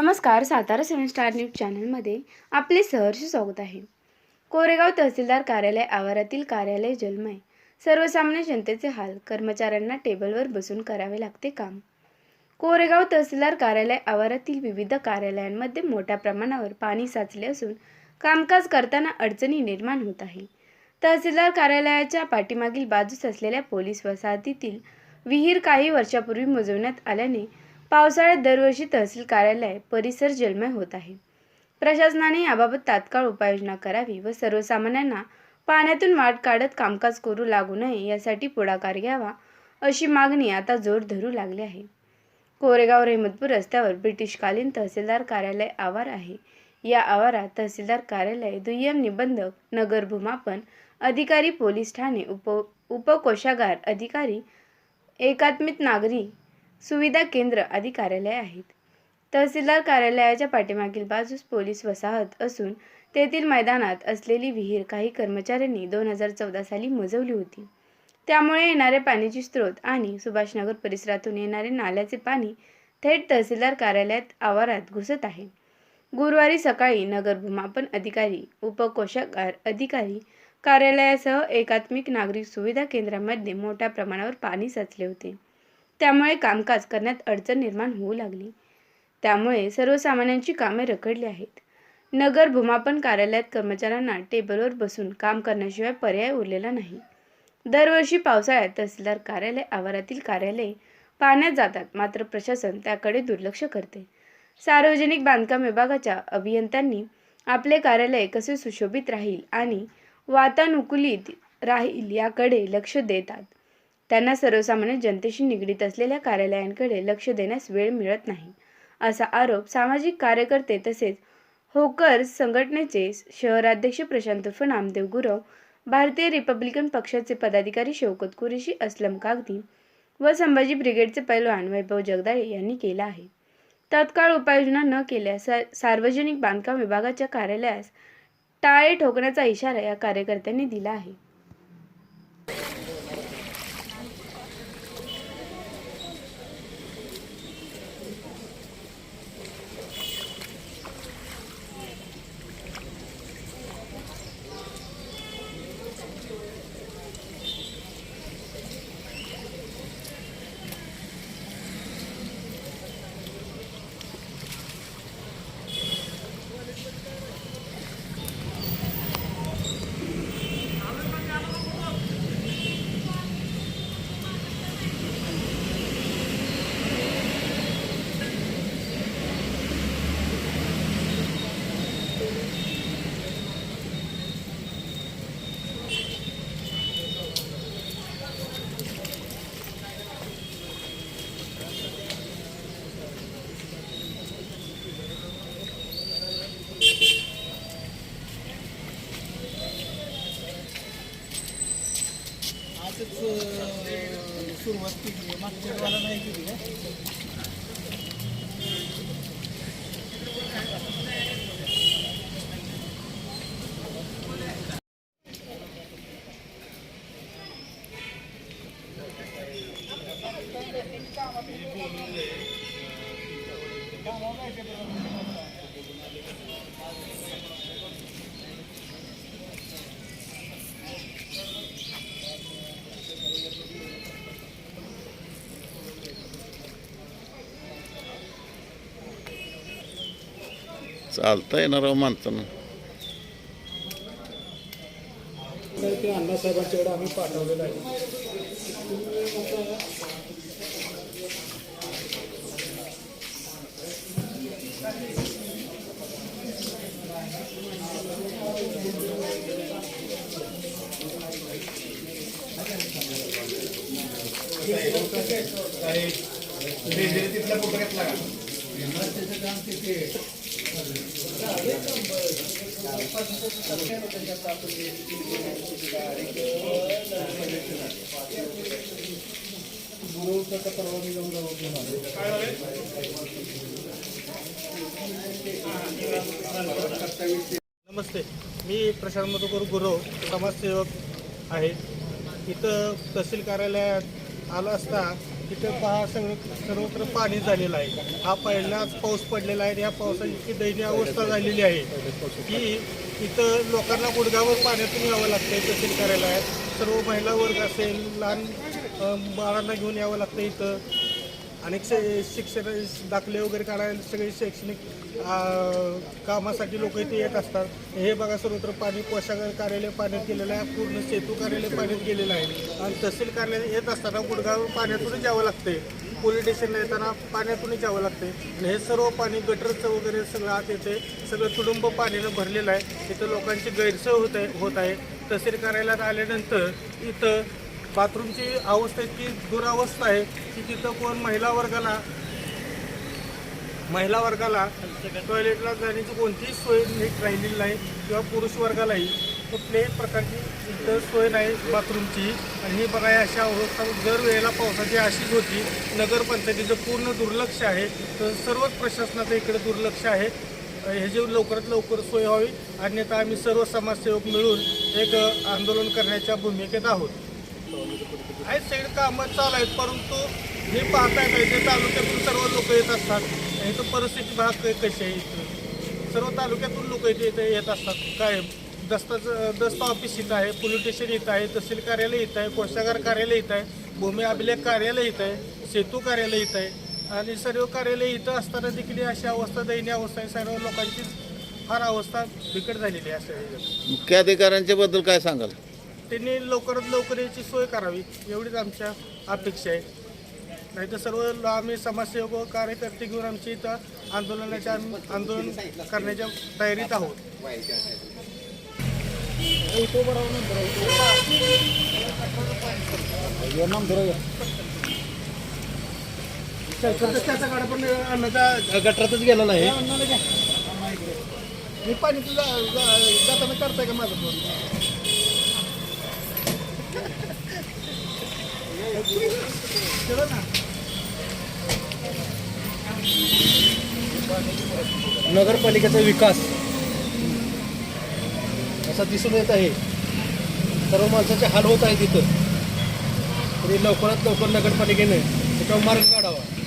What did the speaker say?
नमस्कार सातारा सेवन star news चॅनलमध्ये आपले सहर्ष स्वागत आहे. कोरेगाव तहसीलदार कार्यालय आवारातील कार्यालय जलमय. सर्वसामान्य जनतेचे हाल कर्मचाऱ्यांना टेबलवर बसून करावे लागते काम. कोरेगाव तहसीलदार कार्यालय आवारातील विविध कार्यालयांमध्ये मोठ्या प्रमाणावर पाणी साचले असून कामकाज करताना अडचणी निर्माण होत आहे. तहसीलदार कार्यालयाच्या पाठीमागील बाजूस असलेल्या पोलीस वसाहतीतील विहीर काही वर्षापूर्वी मुजवण्यात आल्याने पावसाळ्यात दरवर्षी तहसील कार्यालय परिसर जलमय होत आहे. प्रशासनाने याबाबत तात्काळ उपाययोजना करावी व सर्वसामान्यांना पाण्यातून वाट काढत कामकाज करू लागू नये यासाठी पुढाकार घ्यावा अशी मागणी आता जोर धरू लागली आहे. कोरेगाव रेहमतपूर रस्त्यावर ब्रिटिशकालीन तहसीलदार कार्यालय आवार आहे. या आवारात तहसीलदार कार्यालय दुय्यम निबंधक नगर भूमापन अधिकारी पोलीस ठाणे उप उपकोषागार अधिकारी एकात्मिक नागरी सुविधा केंद्र आदी कार्यालय आहेत. तहसीलदार कार्यालयाच्या पाठीमागील बाजूस पोलीस वसाहत असून तेथील मैदानात असलेली विहीर काही कर्मचाऱ्यांनी दोन हजार चौदा साली मजवली होती. त्यामुळे येणारे पाण्याची स्रोत आणि सुभाषनगर परिसरातून येणारे नाल्याचे पाणी थेट तहसीलदार कार्यालयात आवारात घुसत आहे. गुरुवारी सकाळी नगर भूमापन अधिकारी उपकोशागार अधिकारी कार्यालयासह एकात्मिक नागरिक सुविधा केंद्रामध्ये मोठ्या प्रमाणावर पाणी साचले होते. त्यामुळे कामकाज करण्यात अडचण निर्माण होऊ लागली. त्यामुळे सर्वसामान्यांची कामे रखडली आहेत. नगर भूमापन कार्यालयात कर्मचाऱ्यांना टेबलवर बसून काम करण्याशिवाय पर्याय उरलेला नाही. दरवर्षी पावसाळ्यात तहसीलदार कार्यालय आवारातील कार्यालये पाण्यात जातात मात्र प्रशासन त्याकडे दुर्लक्ष करते. सार्वजनिक बांधकाम विभागाच्या अभियंत्यांनी आपले कार्यालय कसे सुशोभित राहील आणि वातानुकूलित राहील याकडे लक्ष देतात. त्यांना सर्वसामान्य जनतेशी निगडीत असलेल्या कार्यालयांकडे लक्ष देण्यास वेळ मिळत नाही. असा आरोप सामाजिक कार्यकर्ते तसेच होकर संघटनेचे शहराध्यक्ष प्रशांत उर्फ नामदेव गुरव भारतीय रिपब्लिकन पक्षाचे पदाधिकारी शौकत कुरेशी असलम कागदी व संभाजी ब्रिगेडचे पैलवान वैभव जगदाळे यांनी केला आहे. तत्काळ उपाययोजना न केल्यास सार्वजनिक बांधकाम विभागाच्या कार्यालयास टाळे ठोकण्याचा इशारा या कार्यकर्त्यांनी दिला आहे. सुरुवात केली आहे. मागच्या वेळेला नाही केली का चालता येणार राव माणसानं तर ते अण्णासाहेबांच्याकडे आम्ही पाठवलेलं आहे गुरुचा परवानगी नमस्ते मी प्रशांत मधुकर गुरव समाजसेवक आहे. इथं तहसील कार्यालयात आलो असता इथं पहा सगळं सर्वत्र पाणी झालेलं आहे. हा पहिलाच पाऊस पडलेला आहे आणि या पावसाची इतकी दयनीय अवस्था झालेली आहे की इथं लोकांना गुडघावर पाण्यातून यावं लागतं तहसील करायला. आहे सर्व महिला वर्ग असेल लहान बाळांना घेऊन यावं लागतं इथं. अनेक शे शिक्षण दाखले वगैरे काढायला सगळे शैक्षणिक कामासाठी लोक इथे येत असतात. हे बघा सर्वत्र पाणी पोषागार कार्यालय पाण्यात गेलेलं आहे. पूर्ण सेतू कार्यालय पाण्यात गेलेलं आहे. आणि तहसील कार्यालय येत असताना गुडगाव पाण्यातूनच यावं लागते पोलीस स्टेशनला येताना पाण्यातूनच यावं लागते आणि हे सर्व पाणी गटरचं वगैरे सगळं आत येते सगळं तुडुंब पाण्यानं भरलेलं आहे. इथं लोकांची गैरसोय होत आहे होत आहे. तहसील कार्यालयात आल्यानंतर इथं बाथरूमची अवस्था इतकी दुरावस्था आहे की तिथं कोण महिला वर्गाला महिला वर्गाला टॉयलेटला जाण्याची कोणतीही सोय नीट राहिलेली नाही किंवा पुरुष वर्गालाही कुठल्याही प्रकारची इथं सोय नाही बाथरूमची. आणि ही बघा अशा अवस्था दर वेळेला पावसाची अशीच होती. नगरपंचायतीचं पूर्ण दुर्लक्ष आहे. तर सर्वच प्रशासनाचं इकडे दुर्लक्ष आहे. हे जे लवकरात लवकर सोय व्हावी अन्यथा आम्ही सर्व समाजसेवक मिळून एक आंदोलन करण्याच्या भूमिकेत आहोत. आहेत सगळी कामं चालू आहेत परंतु हे पाहता येतं इथे म्हणजे तालुक्यातून सर्व लोक येत असतात इथं परिस्थिती भाग कशी आहे इथं. सर्व तालुक्यातून लोक इथे इथे येत असतात. काय दस्ताचं दस्त ऑफिस इथं आहे पोलीस स्टेशन इथं आहे तहसील कार्यालय इथं आहे कोषागार कार्यालय इथं आहे भूमी अभिलेख कार्यालय इथं आहे सेतू कार्यालय इथं आहे. आणि सर्व कार्यालय इथं असताना देखील अशी अवस्था दयनीय अवस्था आहे. सर्व लोकांची फार अवस्था बिकट झालेली आहे असं आहे. मुख्य अधिकाऱ्यांच्या बद्दल काय सांगाल? त्यांनी लवकरात लवकर याची सोय करावी एवढीच आमच्या अपेक्षा आहे. नाहीतर सर्व ल- आम्ही समाजसेवक व कार्यकर्ते घेऊन आमच्या इथं आंदोलनाच्या आंदोलन करण्याच्या तयारीत आहोत. गटरातच गेलेला आहे. मी पाणी तुझा जाताना करताय का माझं फोन? नगरपालिकेचा विकास असा दिसून येत आहे. सर्व माणसाचे हाल होत आहे तिथं. तरी लवकरात लवकर नगरपालिकेने त्याच्यावर मार्ग काढावा.